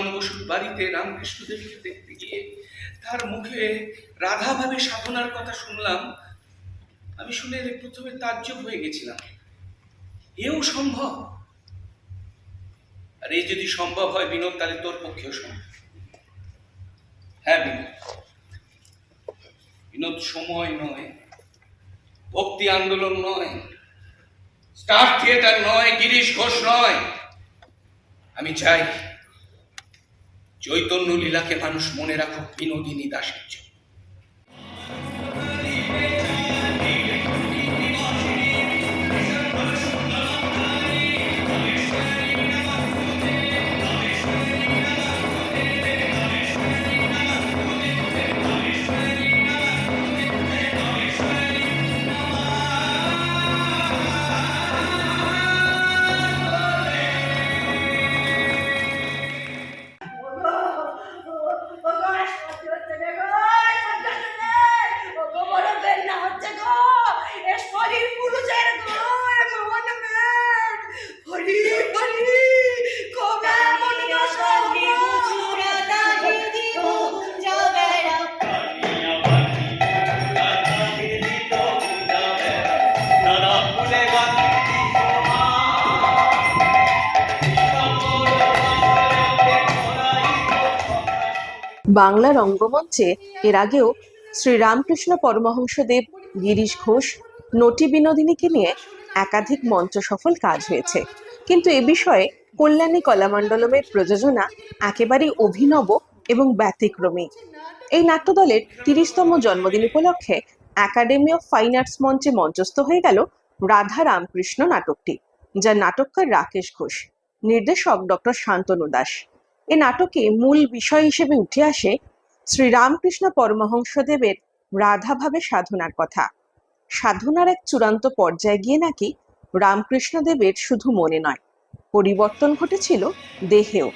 বলরাম বসুর বাড়িতে রামকৃষ্ণদেবকে দেখতে গিয়ে তার মুখে রাধাভাবে সাধনার কথা শুনলাম। আমি শুনে প্রথমে তাজ্জব হয়ে গেছিলাম। এও সম্ভব? আর এই যদি সম্ভব হয় বিনোদ, তাহলে তোর পক্ষেও সম্ভব। হ্যাঁ বিনোদ। বিনোদ সময় নয়, ভক্তি আন্দোলন নয়, স্টার থিয়েটার নয়, গিরিশ ঘোষ নয়। আমি চাই চৈতন্য লীলাকে মানুষ মনে রাখুক বিনোদিনী দাসের জন্য। বাংলা রঙ্গমঞ্চে এর আগেও শ্রী রামকৃষ্ণ পরমহংসদেব, গিরিশ ঘোষ, নটি বিনোদিনীকে নিয়ে একাধিক মঞ্চ সফল কাজ হয়েছে। কিন্তু এ বিষয়ে কল্যাণী কলামণ্ডলমের প্রযোজনা একেবারেই অভিনব এবং ব্যতিক্রমী। এই নাট্যদলের তিরিশতম জন্মদিন উপলক্ষে একাডেমি অফ ফাইন আর্টস মঞ্চে মঞ্চস্থ হয়ে গেল রাধা রামকৃষ্ণ নাটকটি যার নাটককার রাকেশ ঘোষ, নির্দেশক ডক্টর শান্তনু দাস। এ নাটকে মূল বিষয় হিসেবে উঠে আসে শ্রী রামকৃষ্ণ পরমহংসদেবের রাধাভাবে সাধনার কথা। সাধনার এক চূড়ান্ত পর্যায়ে গিয়ে নাকি রামকৃষ্ণদেবের শুধু মনে নয়, পরিবর্তন ঘটেছিল দেহেও।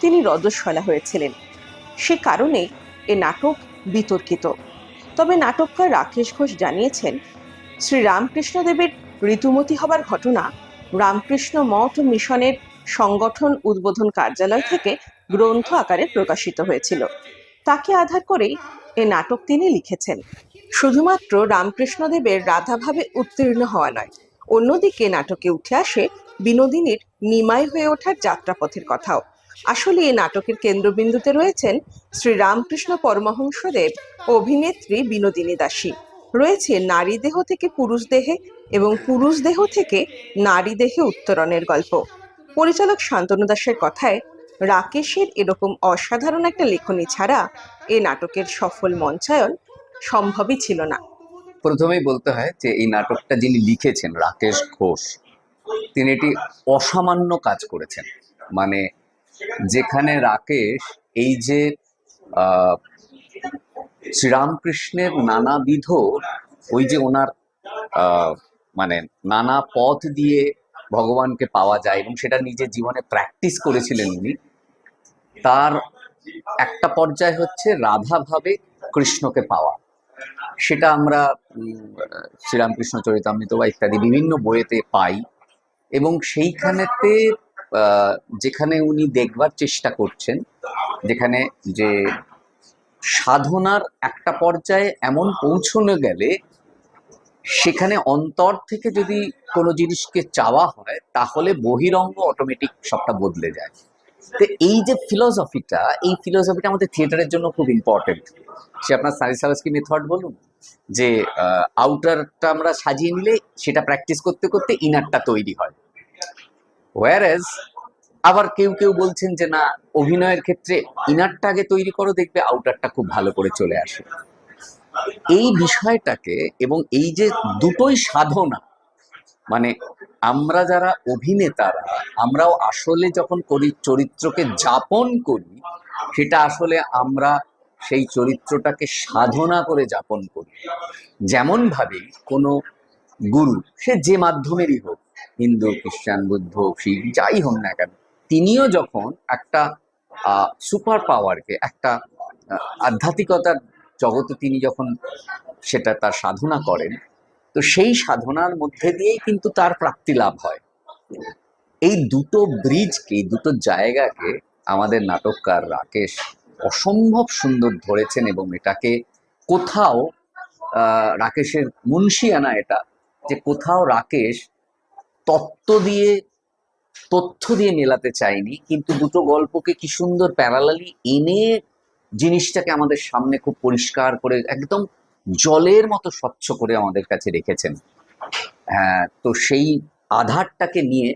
তিনি রজস্বলা হয়েছিলেন। সে কারণে এ নাটক বিতর্কিত। তবে নাটককার রাকেশ ঘোষ জানিয়েছেন শ্রী রামকৃষ্ণদেবের ঋতুমতি হবার ঘটনা রামকৃষ্ণ মঠ মিশনের সংগঠন উদ্বোধন কার্যালয় থেকে গ্রন্থ আকারে প্রকাশিত হয়েছিল। তাকে আধার করেই এ নাটক তিনি লিখেছেন। শুধুমাত্র রামকৃষ্ণদেবের রাধাভাবে উত্তীর্ণ হওয়া নয়, অন্যদিকে নাটকে উঠে আসে বিনোদিনীর নিমাই হয়ে ওঠার যাত্রাপথের কথাও। আসলে এই নাটকের কেন্দ্রবিন্দুতে রয়েছেন শ্রী রামকৃষ্ণ পরমহংসদেব, অভিনেত্রী বিনোদিনী দাসী। রয়েছে নারী দেহ থেকে পুরুষ দেহে এবং পুরুষ দেহ থেকে নারী দেহে উত্তরণের গল্প। পরিচালক শান্তনু দাসের কথায়, রাকেশের এরকম অসাধারণ একটা লেখনী ছাড়া এ নাটকের সফল মঞ্চায়ন সম্ভবই ছিল না। প্রথমেই বলতে হয় যে এই নাটকটা যিনি লিখেছেন, রাকেশ ঘোষ, তিনি এটি অসামান্য কাজ করেছেন। মানে যেখানে রাকেশ এই যে শ্রীরামকৃষ্ণের নানাবিধ ওই যে ওনার মানে নানা পথ দিয়ে ভগবানকে পাওয়া যায় এবং সেটা নিজের জীবনে প্র্যাকটিস করেছিলেন উনি। তার একটা পর্যায় হচ্ছে রাধাভাবে কৃষ্ণকে পাওয়া। সেটা আমরা শ্রীরামকৃষ্ণ চরিতামৃত বা ইত্যাদি বিভিন্ন বইয়েতে পাই এবং সেইখানেতে যেখানে উনি দেখবার চেষ্টা করছেন, যেখানে যে সাধনার একটা পর্যায়ে এমন পৌঁছনো গেলে সেখানে অন্তর থেকে যদি কোনো জিনিসকে চাওয়া হয়, তাহলে বহিরঙ্গ অটোমেটিক সবটা বদলে যায়। তো এই যে ফিলসফিটা এই ফিলসফিটা আমাদের থিয়েটারের জন্য খুব ইম্পর্টেন্ট সে আপনার সারিসালস্কি মেথড বলুন, যে আউটারটা আমরা সাজিয়ে নিলে সেটা প্র্যাকটিস করতে করতে ইনারটা তৈরি হয়। ওয়ারেজ আবার কেউ কেউ বলছেন যে, না, অভিনয়ের ক্ষেত্রে ইনারটা আগে তৈরি করো, দেখবে আউটারটা খুব ভালো করে চলে আসে। এই বিষয়টাকে এবং এই যে দুটোই সাধনা মানে আমরা যারা অভিনেতারা, আমরাও আসলে যখন করি, চরিত্রকে যাপন করি, সেটা আসলে আমরা সেই চরিত্রটাকে সাধনা করে যাপন করি। যেমন ভাবে কোনো গুরু, সে যে মাধ্যমেরই হোক, হিন্দু, খ্রিস্টান, বুদ্ধ, শিখ, যাই হোক না কেন, তিনিও যখন একটা সুপার পাওয়ারকে একটা আধ্যাত্মিকতার জগতে তিনি যখন সেটা তার সাধনা করেন, তো সেই সাধনার মধ্যে দিয়েই কিন্তু তার প্রাপ্তি লাভ হয়। এই দুটো ব্রিজকে, দুটো জায়গাকে আমাদের নাটককার রাকেশ অসম্ভব সুন্দর ধরেছেন এবং এটাকে কোথাও রাকেশের মুন্সিয়ানা এটা, যে কোথাও রাকেশ তত্ত্ব দিয়ে, তথ্য দিয়ে মেলাতে চাইনি কিন্তু দুটো গল্পকে কি সুন্দর প্যারালালি এনে জিনিসটাকে আমাদের সামনে খুব পরিষ্কার করে একদম জলের মতো স্বচ্ছ করে আমাদের কাছে রেখেছেন। হ্যাঁ তো সেই আধারটাকে নিয়ে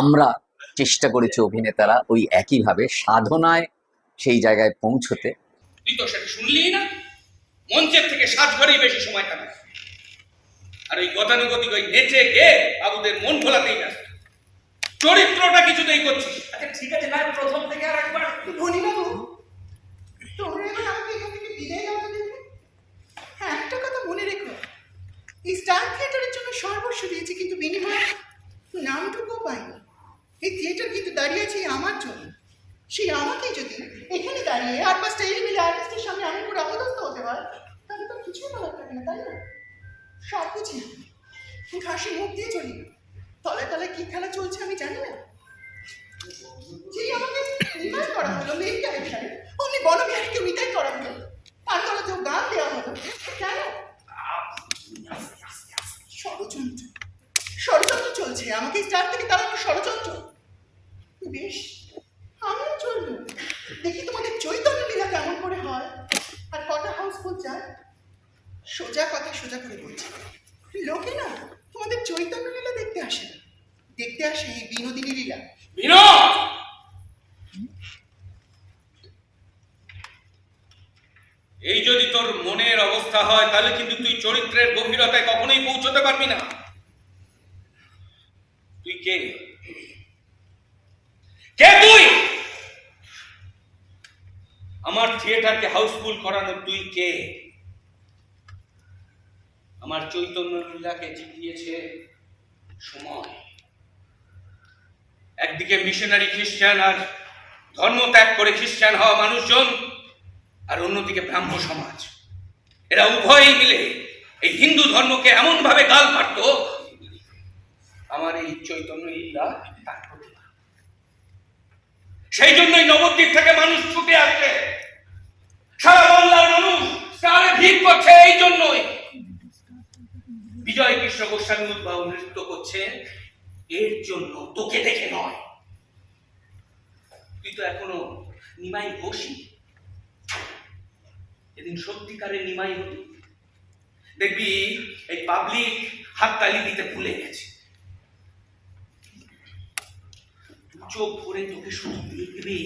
আমরা চেষ্টা করেছি অভিনেতারা ওই একইভাবে সাধনায় সেই জায়গায় পৌঁছতে। তুই তো সেটা শুনলি না? মঞ্চের থেকে সাজঘরেই বেশি সময় কাটে। আর ওই গতানুগতিক ওই নেচে গে বাবুদের মন ভোলাতেই ব্যস্ত। চরিত্রটা কিছুতেই করছিস আচ্ছা ঠিক আছে না প্রথম থেকে আর একবার। ধনীবাবু তোমরা এবার আমাকে এখান থেকে বিদায় দাও তো দেখি হ্যাঁ একটা কথা মনে রেখো এই স্টার থিয়েটারের জন্য সর্বস্ব দিয়েছি কিন্তু বিনিময়ে নামটুকুও পাইনি। এই থিয়েটার কিন্তু দাঁড়িয়ে আছে আমার জন্য। সেই আমাকে যদি এখানে দাঁড়িয়ে আর পাঁচটা এলিমেলে আর্টিস্টের সামনে আমি পুরো অবদস্ত হতে পারে, তাহলে তো কিছুই বলার থাকে না, তাই না? সব বুঝি হাসি মুখ দিয়ে চলি তলায় তলায় কি খেলা চলছে আমি জানি না। যেই আমাকে নিমাই করা হলো মেইন ক্যারেক্টারে অমনি বনবিহারীকে নিতাই করা হলো। তার গলাতেও গান দেওয়া হলো। কেন? ষড়যন্ত্র। চলছে। আমাকে স্টার থেকে তাড়ানো ষড়যন্ত্র। বেশ, আমিও চলল দেখি তোমাদের চৈতন্য লীলা কেমন করে হয়। আর কটা হাউসফুল যায়? সোজা কথা সোজা করে বলছি। লোকে না তোমাদের চৈতন্য লীলা দেখতে আসে না। দেখতে আসে এই বিনোদিনী লীলা। বিনোদ! এই যদি তোর মনের অবস্থা হয়, তাহলে কিন্তু তুই চরিত্রের গভীরতায় কখনোই পৌঁছতে পারবি না। তুই কে? কে তুই? আমার থিয়েটারকে হাউসফুল করানো তুই কে? আমার চৈতন্য লীলাকে জিতিয়েছে সময়। একদিকে মিশনারি খ্রিস্টান আর ধর্ম ত্যাগ করে খ্রিস্টান হওয়া মানুষজন আর অন্যদিকে ব্রাহ্ম সমাজ। এরা উভয়ই মিলে এই হিন্দু ধর্মকে এমন ভাবে গাল পারত আমার এই চৈতন্য ইল্লা তার সেই জন্যই নবদ্বীপ থেকে মানুষ ছুটে আসছে সারা বাংলার মানুষ স্টারে ভিড় করছে এই জন্যই। বিজয় কৃষ্ণ গোস্বামী উদ্ভাব নৃত্য করছে, এর জন্য তোকে দেখে নয়। তুই তো এখনও নিমাই বসি এদিন সত্যিকারের নিমাই হতি। দেখবি এই পাবলিক হাততালি দিতে ভুলে গেছে। চোখ ভরে তোকে শুধু দেখবে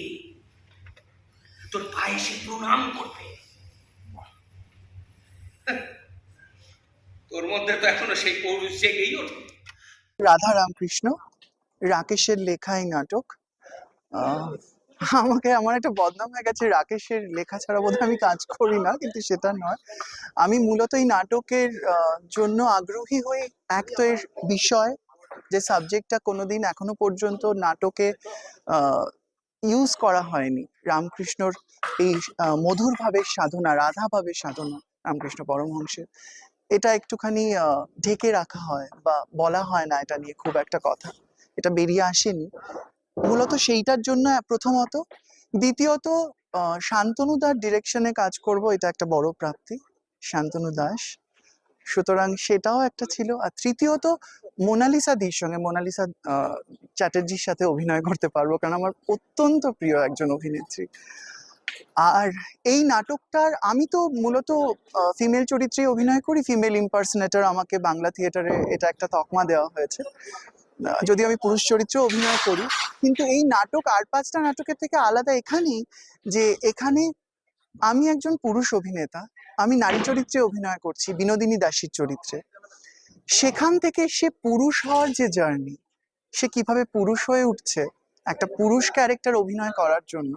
তোর পায়ে সে প্রণাম করবে। তোর মধ্যে তো এখনও সেই পৌরুষ জেগেই ওঠে। রাধা রামকৃষ্ণ রাকেশের লেখা এই নাটক আমাকে আমার একটা বদনাম হয়ে গেছে রাকেশের লেখা ছাড়া বোধহয় আমি কাজ করি না কিন্তু সেটা নয়। আমি মূলত এই নাটকের জন্য আগ্রহী হই এক তো এর বিষয় যে সাবজেক্টটা কোনোদিন এখনও পর্যন্ত নাটকে ইউজ করা হয়নি। রামকৃষ্ণর এই আহ, মধুর ভাবের সাধনা রাধা ভাবের সাধনা রামকৃষ্ণ পরমহংসের এটা একটুখানি ঢেকে রাখা হয় বা বলা হয় না এটা নিয়ে খুব একটা কথা। এটা বেরিয়ে আসেনি। মূলত সেইটার জন্য প্রথমত। দ্বিতীয়ত শান্তনু দার ডিরেকশনে কাজ করব, এটা একটা বড় প্রাপ্তি, শান্তনু দাস। সুতরাং সেটাও একটা ছিল। আর তৃতীয়ত, মোনালিসা দির সঙ্গে মোনালিসা চ্যাটার্জির সাথে অভিনয় করতে পারব, কারণ আমার অত্যন্ত প্রিয় একজন অভিনেত্রী। আর এই নাটকটার, আমি তো মূলত ফিমেল চরিত্রে অভিনয় করি ফিমেল ইম্পার্সনেটার আমাকে বাংলা থিয়েটারে এটা একটা তকমা দেওয়া হয়েছে। যদি আমি পুরুষ চরিত্রে অভিনয় করি, কিন্তু এই নাটক আর পাঁচটা নাটকের থেকে আলাদা এখানেই যে এখানে আমি একজন পুরুষ অভিনেতা, আমি নারী চরিত্রে অভিনয় করছি, বিনোদিনী দাসীর চরিত্রে। সেখান থেকে সে পুরুষ হওয়ার যে জার্নি, সে কীভাবে পুরুষ হয়ে উঠছে, একটা পুরুষ ক্যারেক্টার অভিনয় করার জন্য,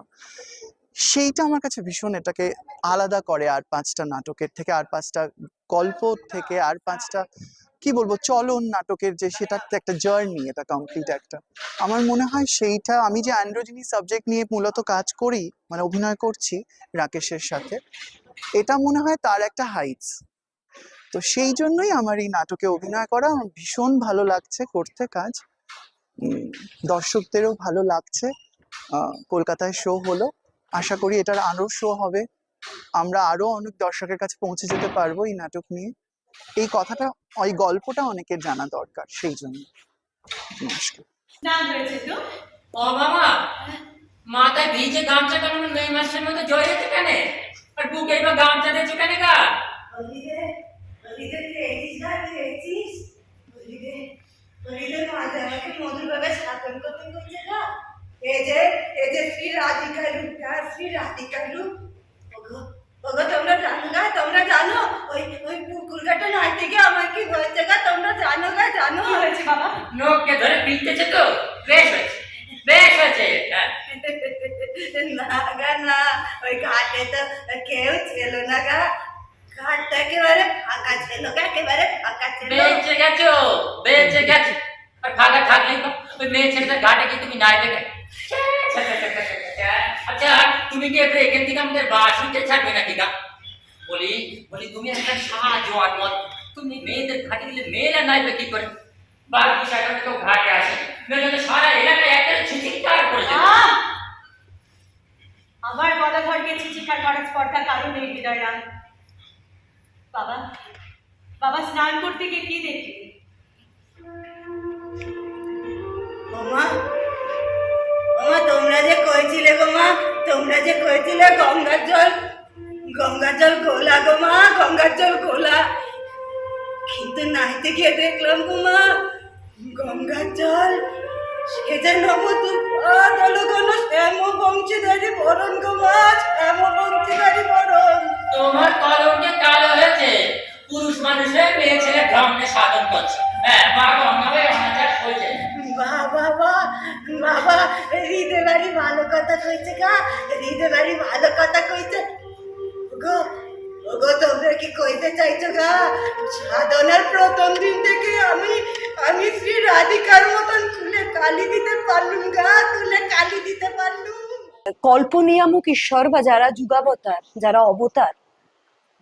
সেইটা আমার কাছে ভীষণ এটাকে আলাদা করে আর পাঁচটা নাটকের থেকে, আর পাঁচটা গল্প থেকে, আর পাঁচটা কি বলব, চলন নাটকের যে সেটার তো একটা জার্নি এটা কমপ্লিট একটা। আমার মনে হয় সেইটা, আমি যে অ্যান্ড্রোজিনি সাবজেক্ট নিয়ে মূলত কাজ করি মানে অভিনয় করছি রাকেশের সাথে, এটা মনে হয় তার একটা হাইটস তো সেই জন্যই আমার এই নাটকে অভিনয় করা আমার ভীষণ ভালো লাগছে, করতে কাজ। দর্শকদেরও ভালো লাগছে। কলকাতায় শো হলো। আশা করি এটার আরও শো হবে। আমরা আরও অনেক দর্শকের কাছে পৌঁছে যেতে পারব এই নাটক নিয়ে। এই কথাটা ওই গল্পটা অনেকের জানা দরকার সেই জন্য। নমস্কার। স্নান হয়েছে তো? ও বাবা মাথায় ভিজে গামছা কেন মাসের কেন? আর বুকে গামছা দিয়েছে কেন গা? এই যে এই যে শ্রী রাধিকা রূপটা শ্রী রাধিকা রূপ। ওগো তোমরা জানো গা তোমরা জানো? ওই ওই পুকুর ঘাটে থেকে আমার কি হয়েছে গা? তোমরা জানো গা জানো? কি হয়েছে বাবা? নোককে ধরে পিটতেছে তো। বেশ হয়েছে বেশ হয়েছে। হ্যাঁ। না গা না ওই ঘাটে তো কেউ ছিল না গা। ঘাটটা একেবারে ফাঁকা ছিল গা একেবারে ফাঁকা ছিল। বেঁচে গেছো বেঁচে গেছো। আর ফাঁকা থাকলেই তো ওই মেয়ে ছেলেটা ঘাটে কি তুমি নাই দেখে। আচ্ছা তুমি কি এবার এখান থেকে আমাদের বাসুকে ছাড়বে নাকি গা? বলি বলি তুমি একটা সাহায্য মত তুমি মেয়েদের ঘাটে গেলে মেয়েরা নাইবে কি করে? বার বিষয়টা কেউ ঘাটে আসে। তো সারা এলাকায় একটা ছিচিৎকার করে আমার গলা ঘরকে চিচিকার করার স্পর্ধা কারণ নেই হৃদয়রাম বাবা বাবা স্নান করতে গিয়ে কি দেখলি? ওমা তোমরা যে কইছিলে গো মা তোমরা যে কইছিলে গঙ্গার জল গঙ্গার জল গোলা গো মা, গঙ্গার জল গোলা। কিন্তু নাইতে গিয়ে দেখলাম গো মা, গঙ্গার জল, সে যে নবদুপাত হলো কোনো শ্যাম বংশীধারী বরণ গো মা, শ্যাম বংশীধারী বরণ। তোমার কলমটা কালো হয়েছে। পুরুষ মানুষের মেয়ে ছেলে ধর্মে সাধন করছে। হ্যাঁ মা গঙ্গাবে অনাচার হয়েছে বাহ বাবা বাবা হৃদয় বাড়ি ভালো কথা কইছে গা, হৃদয় বাড়ি ভালো কথা কইছে। ওগো ওগো তোমরা কি কইতে চাইছো গা? সাধনার প্রথম দিন থেকে আমি আমি শ্রী রাধিকার মতন তুলে কালি দিতে পারলুম গা, তুলে কালি দিতে পারলুম। কল্পনিয়ামক ঈশ্বর বা যারা যুগাবতার, যারা অবতার,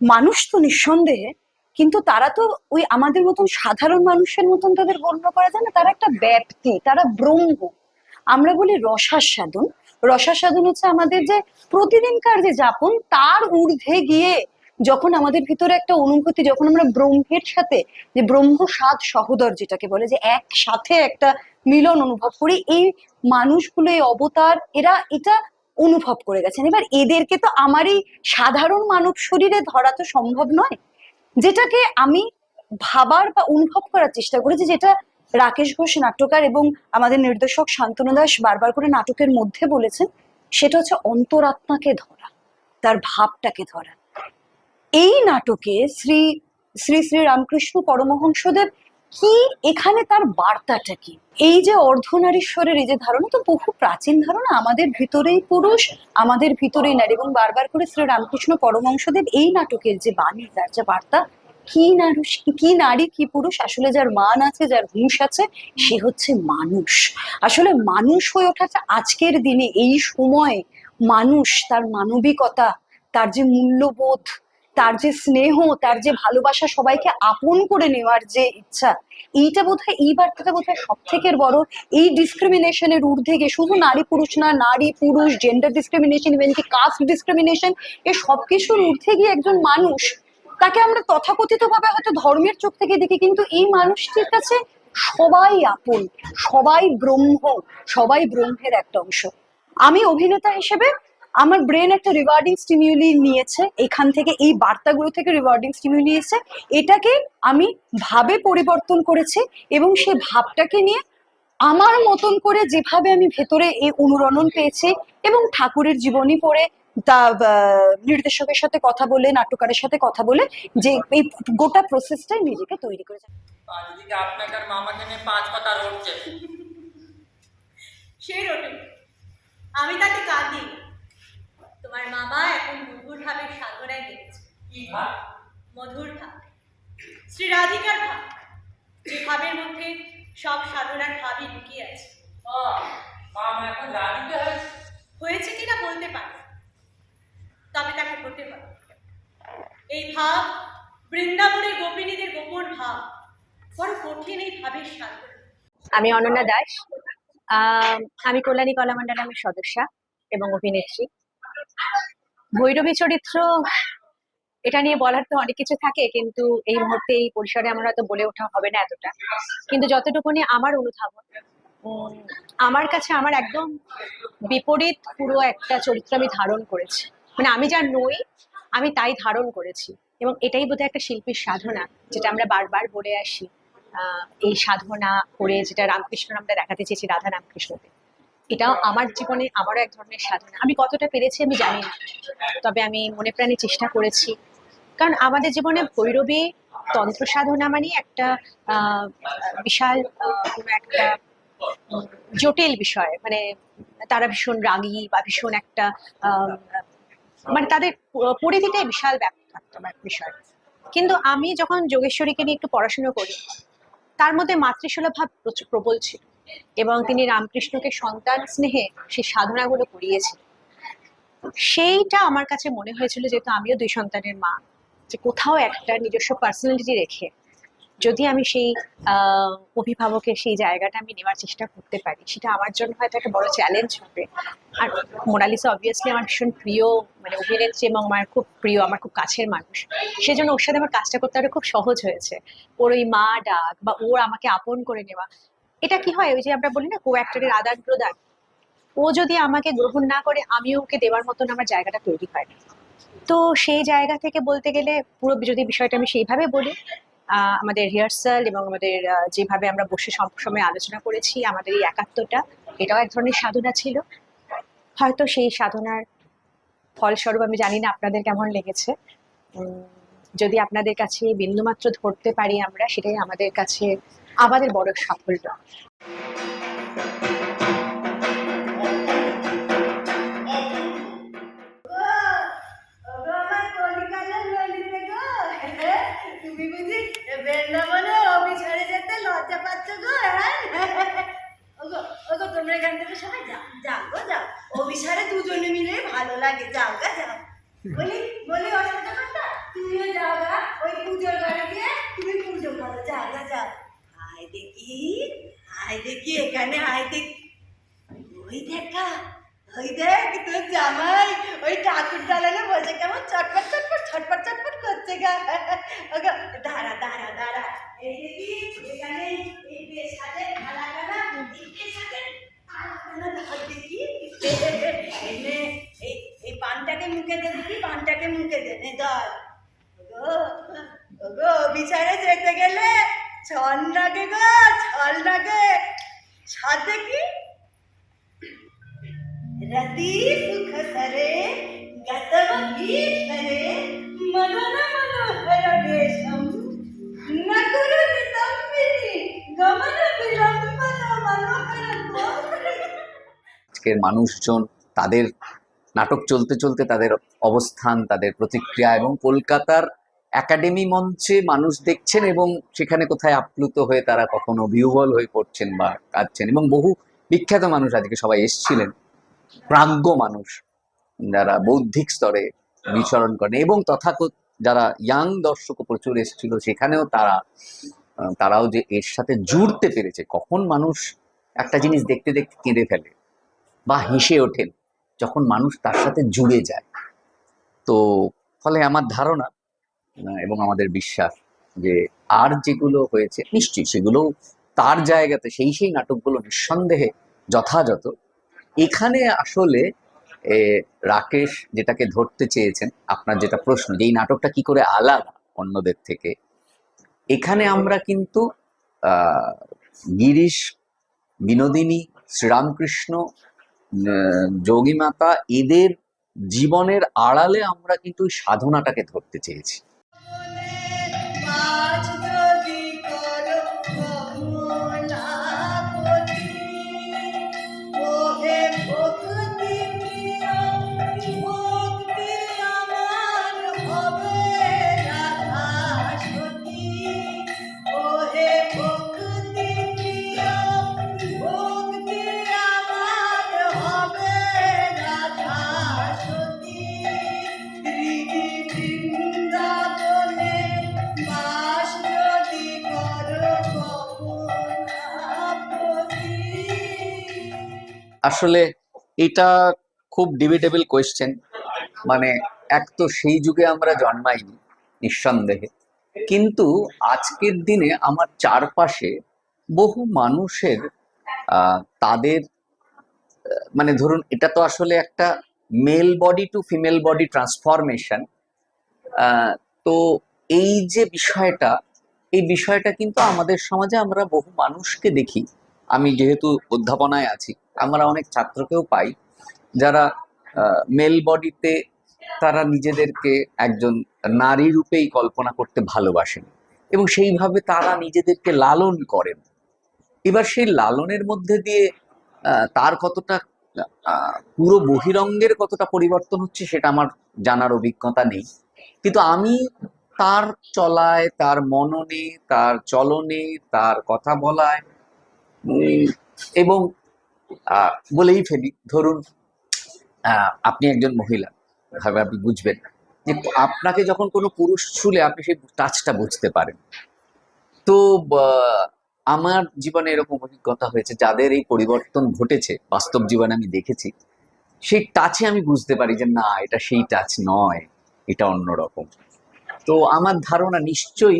মানুষ তো নিঃসন্দেহে কিন্তু তারা তো ওই আমাদের মতন সাধারণ মানুষের মতন তাদের গণ্য করা যায় না। তারা একটা ব্যাপ্তি, তারা ব্রহ্ম। আমরা বলি রসাস্বাদন রসাস্বাদন হচ্ছে আমাদের যে প্রতিদিনকার যে যাপন, তার ঊর্ধ্বে গিয়ে যখন আমাদের ভিতরে একটা অনুভূতি, যখন আমরা ব্রহ্মের সাথে, যে ব্রহ্ম স্বাদ সহোদর যেটাকে বলে, যে একসাথে একটা মিলন অনুভব করি, এই মানুষগুলো, এই অবতার, এরা এটা অনুভব করে গেছেন। এবার এদেরকে তো আমারই সাধারণ মানব শরীরে ধরা তো সম্ভব নয়। যেটাকে আমি ভাবার বা অনুভব করার চেষ্টা করেছি, যেটা রাকেশ ঘোষ নাট্যকার এবং আমাদের নির্দেশক শান্তনু দাস বারবার করে নাটকের মধ্যে বলেছেন, সেটা হচ্ছে অন্তরাত্মাকে ধরা, তার ভাবটাকে ধরা। এই নাটকে শ্রী শ্রী শ্রী রামকৃষ্ণ পরমহংসদেব কি? এখানে তার বার্তাটা কি? এই যে অর্ধনারীশ্বরের এই যে ধারণা তো বহু প্রাচীন ধারণা। আমাদের ভিতরেই পুরুষ, আমাদের ভিতরেই নারী এবং বারবার করে শ্রী রামকৃষ্ণ পরমহংসদেব এই নাটকের যে বাণী, তার যে বার্তা, কি নারুষ কি নারী, কি পুরুষ, আসলে যার মান আছে, যার হুঁশ আছে, সে হচ্ছে মানুষ। আসলে মানুষ হয়ে ওঠাটা আজকের দিনে এই সময় মানুষ, তার মানবিকতা, তার যে মূল্যবোধ তার যে স্নেহ, তার যে ভালোবাসা সবাইকে আপন করে নেওয়ার যে ইচ্ছা, এইটা বোধহয়, এই বার্তাটা বোধহয় সব থেকে বড়। এই ডিসক্রিমিনেশনের ঊর্ধ্বে গিয়ে শুধু নারী পুরুষ না, নারী, পুরুষ জেন্ডার ডিসক্রিমিনেশন ইভেন কি কাস্ট ডিসক্রিমিনেশন এই সব কিছুর ঊর্ধ্বে গিয়ে একজন মানুষ, তাকে আমরা তথাকথিত ভাবে হয়তো ধর্মের চোখ থেকে দেখি, কিন্তু এই মানুষটির কাছে সবাই আপন, সবাই ব্রহ্ম, সবাই ব্রহ্মের একটা অংশ। আমি অভিনেতা হিসেবে আমার ব্রেন একটা রিওয়ার্ডিং স্টিমিউলি নিয়েছে এখান থেকে এই বার্তাগুলো থেকে রিওয়ার্ডিং স্টিমিউলি এসেছে। এটাকে আমি ভাবে পরিবর্তন করেছি এবং সেই ভাবটাকে নিয়ে আমার মতন করে যেভাবে আমি ভেতরে এই অনুরণন পেয়েছি এবং ঠাকুরের জীবনী পড়ে তা নির্দেশকের সাথে কথা বলে নাট্যকারের সাথে কথা বলে যে এই গোটা প্রসেসটাই নিজেকে তৈরি করে আর আপনাকে মামাকে নিয়ে পাঁচ কথা রটছে সেই রোটে আমি তাকে কাঁদি। তোমার মামা এখন মধুর ভাবের সাধনায় লেগেছে কি ভাব? মধুর ভাব। শ্রী রাধিকার ভাব। যে ভাবের মধ্যে সব সাধনার ভাবই লুকিয়ে আছে। হয়েছে? হয়েছে কিনা বলতে পারি। তবে তাকে হতে হবে এই ভাব বৃন্দাবনের গোপিনীদের গোপন ভাব। বড় কঠিন এই ভাবের সাগর। আমি অনন্যা দাস। আহ, আমি কল্যাণী কলামণ্ডলামের সদস্যা এবং অভিনেত্রী। ভৈরবী চরিত্র, এটা নিয়ে বলার তো অনেক কিছু থাকে, কিন্তু এই মুহূর্তে এই পরিসরে আমার হয়তো বলে ওঠা হবে না এতটা। কিন্তু যতটুকুনি আমার অনুধাবন আমার কাছে আমার একদম বিপরীত পুরো একটা চরিত্র আমি ধারণ করেছি। মানে আমি যা নই, আমি তাই ধারণ করেছি। এবং এটাই বোধহয় একটা শিল্পীর সাধনা, যেটা আমরা বারবার বলে আসি। এই সাধনা করে যেটা রামকৃষ্ণ আমরা দেখাতে চেয়েছি, রাধা রামকৃষ্ণকে। এটাও আমার জীবনে আমারও এক ধরনের সাধনা। আমি কতটা পেরেছি আমি জানি না। তবে আমি মনে প্রাণে চেষ্টা করেছি। কারণ আমাদের জীবনে ভৈরবী তন্ত্র সাধনা মানে একটা বিশাল একটা জটিল বিষয়। মানে তারা ভীষণ রাগী বা ভীষণ একটা মানে তাদের পরিধিটাই বিশাল ব্যাপ্ত একটা বিষয়। কিন্তু আমি যখন যোগেশ্বরীকে নিয়ে একটু পড়াশোনা করি, তার মধ্যে মাতৃসুলভ ভাব প্রবল ছিল। এবং তিনি রামকৃষ্ণকে সন্তান স্নেহে সেই সাধনাগুলো করিয়েছেন সেইটা আমার কাছে মনে হয়েছিল যেহেতু আমিও দুই সন্তানের মা, যে কোথাও একটা নিজস্ব পার্সোনালিটি রেখে যদি আমি সেই অভিভাবকের সেই জায়গাটা আমি নেওয়ার চেষ্টা করতে পারি, সেটা আমার জন্য হয়তো একটা বড় চ্যালেঞ্জ হবে। আর মোনালিসা অবভিয়াসলি আমার ভীষণ প্রিয় মানে অভিনেত্রী এবং আমার খুব প্রিয়, আমার খুব কাছের মানুষ। সেজন্য ওর সাথে আমার কাজটা করতে আরও খুব সহজ হয়েছে। ওর ওই মা ডাক বা ওর আমাকে আপন করে নেওয়া এটা কি হয়? ওই যে আমরা বলি না কো অ্যাক্টরের আদান প্রদান। ও যদি আমাকে গ্রহণ না করে, আমিও ওকে দেওয়ার মতন আমার জায়গাটা তৈরি হয় না। তো সেই জায়গা থেকে বলতে গেলে, পুরো যদি বিষয়টা আমি সেইভাবে বলি আমাদের রিহার্সাল এবং আমাদের যেভাবে আমরা বসে সব সময় আলোচনা করেছি, আমাদের এই একাত্মটা, এটাও এক ধরনের সাধনা ছিল। হয়তো সেই সাধনার ফলস্বরূপ, আমি জানি না আপনাদের কেমন লেগেছে। যদি আপনাদের কাছে বিন্দুমাত্র ধরতে পারি আমরা, সেটাই আমাদের কাছে আমাদের বড় সাফল্য। ছল লাগে গো ছল লাগে সাথে কি रति सुख सरे गतव भीषणे मनन मनोहर देशम नकुरु नितंबिनी गमन विलंबन मनोहर द्वार আজকের মানুষজন তাদের নাটক চলতে চলতে তাদের অবস্থান তাদের প্রতিক্রিয়া এবং কলকাতার একাডেমি মঞ্চে মানুষ দেখছেন এবং সেখানে কোথায় আপ্লুত হয়ে তারা কখনো বিহ্বল হয়ে পড়ছেন বা কাঁদছেন এবং বহু বিখ্যাত মানুষ আজকে সবাই এসছিলেন। প্রাজ্ঞ মানুষ যারা বৌদ্ধিক স্তরে বিচরণ করেন এবং তথাকথ যারা ইয়াং দর্শকও প্রচুর এসেছিল, সেখানেও তারা তারাও যে এর সাথে জুড়তে পেরেছে, কখন মানুষ একটা জিনিস দেখতে দেখতে কেঁদে ফেলে বা হেসে ওঠেন যখন মানুষ তার সাথে জুড়ে যায়। তো, ফলে আমার ধারণা এবং আমাদের বিশ্বাস যে আর যেগুলো হয়েছে নিশ্চয়ই সেগুলো তার জায়গাতে সেই সেই নাটকগুলো নিঃসন্দেহে যথাযথ। এখানে আসলে রাকেশ যেটাকে ধরতে চেয়েছেন আপনার যেটা প্রশ্ন যে এই নাটকটা কি করে আলাদা অন্যদের থেকে এখানে আমরা কিন্তু গিরিশ বিনোদিনী শ্রীরামকৃষ্ণ আহ, যোগী মাতা এদের জীবনের আড়ালে আমরা কিন্তু সাধনাটাকে ধরতে চেয়েছি। আসলে এটা খুব ডিবেটেবল কোয়েশ্চেন মানে এক তো সেই যুগে আমরা জন্মাইনি, নিঃসন্দেহে। কিন্তু আজকের দিনে আমার চারপাশে বহু মানুষের তাদের মানে ধরুন এটা তো আসলে একটা male body to female body transformation তো এই যে বিষয়টা, এই বিষয়টা কিন্তু আমাদের সমাজে আমরা বহু মানুষকে দেখি। আমি যেহেতু অধ্যাপনায় আছি, আমরা অনেক ছাত্রকেও পাই যারা মেল বডিতে তারা নিজেদেরকে একজন নারী রূপেই কল্পনা করতে ভালোবাসেন এবং সেইভাবে তারা নিজেদেরকে লালন করেন। এবার সেই লালনের মধ্যে দিয়ে তার কতটা পুরো বহিরঙ্গের কতটা পরিবর্তন হচ্ছে সেটা আমার জানার অভিজ্ঞতা নেই। কিন্তু আমি তার চলায়, তার মননে, তার চলনে, তার কথা বলায় এবং বলেই ফেলি, ধরুন আপনি একজন মহিলা, ভাবে আপনি বুঝবেন যে আপনাকে যখন কোনো পুরুষ ছুলে আপনি সেই টাচটা বুঝতে পারেন। তো আমার জীবনে এরকম অভিজ্ঞতা হয়েছে, যাদের এই পরিবর্তন ঘটেছে, বাস্তব জীবনে আমি দেখেছি, সেই টাচে আমি বুঝতে পারি যে, না, এটা সেই টাচ নয়, এটা অন্যরকম তো আমার ধারণা নিশ্চয়ই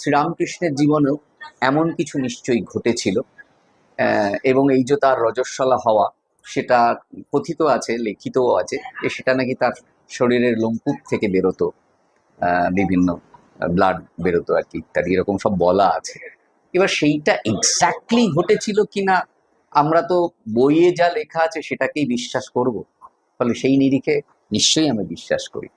শ্রীরামকৃষ্ণের জীবনেও এমন কিছু নিশ্চয়ই ঘটেছিল এবং এই যে তার রজস্বলা হওয়া, সেটা কথিত আছে, লিখিতও আছে যে সেটা নাকি তার শরীরের লোমকূপ থেকে বেরোতো বিভিন্ন ব্লাড বেরোতো আর কি ইত্যাদি, এরকম সব বলা আছে। এবার সেইটা এক্স্যাক্টলি ঘটেছিল কিনা, আমরা তো বইয়ে যা লেখা আছে সেটাকেই বিশ্বাস করব, ফলে সেই নিরিখে নিশ্চয়ই আমি বিশ্বাস করি।